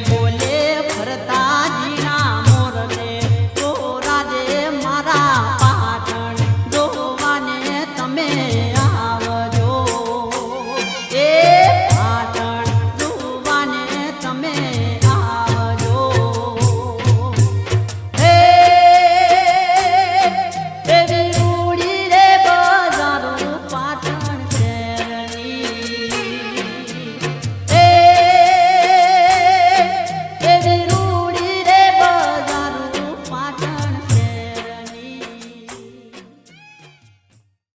બોલે ફરતા જીના મોરલે તો રાજે મારા પાટણ જોવાને તમે